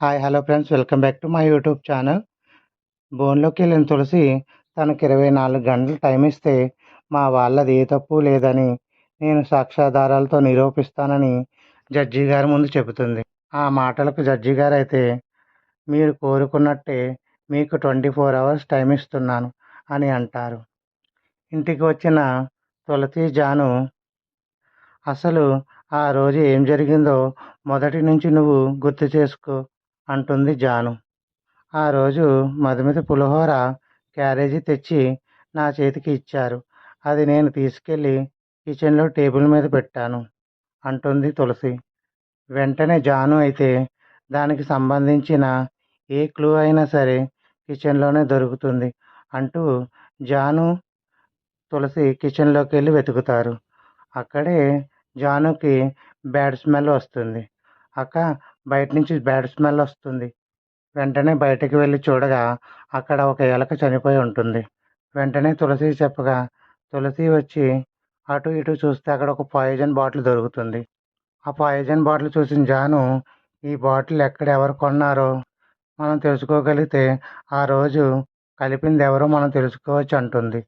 Hi hello friends welcome back to my YouTube channel బోన్లోకి వెళ్ళిన తులసి తనకి ఇరవై నాలుగు గంటలు టైం ఇస్తే మా వాళ్ళది ఏ తప్పు లేదని నేను సాక్ష్యాధారాలతో నిరూపిస్తానని జడ్జి గారి ముందు చెబుతుంది. ఆ మాటలకు జడ్జి గారు అయితే మీరు కోరుకున్నట్టే మీకు ట్వంటీ ఫోర్ అవర్స్ టైం ఇస్తున్నాను అని అంటారు. ఇంటికి వచ్చిన తులసి జాను అసలు ఆ రోజు ఏం జరిగిందో మొదటి నుంచి నువ్వు గుర్తు చేసుకో అంటుంది జాను. ఆ రోజు మధుమిత పులిహోర క్యారేజీ తెచ్చి నా చేతికి ఇచ్చారు. అది నేను తీసుకెళ్ళి కిచెన్లో టేబుల్ మీద పెట్టాను అంటుంది తులసి. వెంటనే జాను అయితే దానికి సంబంధించిన ఏ క్లూ అయినా సరే కిచెన్లోనే దొరుకుతుంది అంటూ జాను తులసి కిచెన్లోకి వెళ్ళి వెతుకుతారు. అక్కడే జానుకి బ్యాడ్ స్మెల్ వస్తుంది. అక్క బయట నుంచి బ్యాడ్ స్మెల్ వస్తుంది. వెంటనే బయటకు వెళ్ళి చూడగా అక్కడ ఒక ఎలక చనిపోయి ఉంటుంది. వెంటనే తులసి చెప్పగా తులసి వచ్చి అటు ఇటు చూస్తే అక్కడ ఒక పాయిజన్ బాటిల్ దొరుకుతుంది. ఆ పాయిజన్ బాటిల్ చూసిన జాను ఈ బాటిల్ ఎక్కడ ఎవరు కొన్నారో మనం తెలుసుకోగలిగితే ఆ రోజు కలిపింది ఎవరో మనం తెలుసుకోవచ్చు అంటుంది.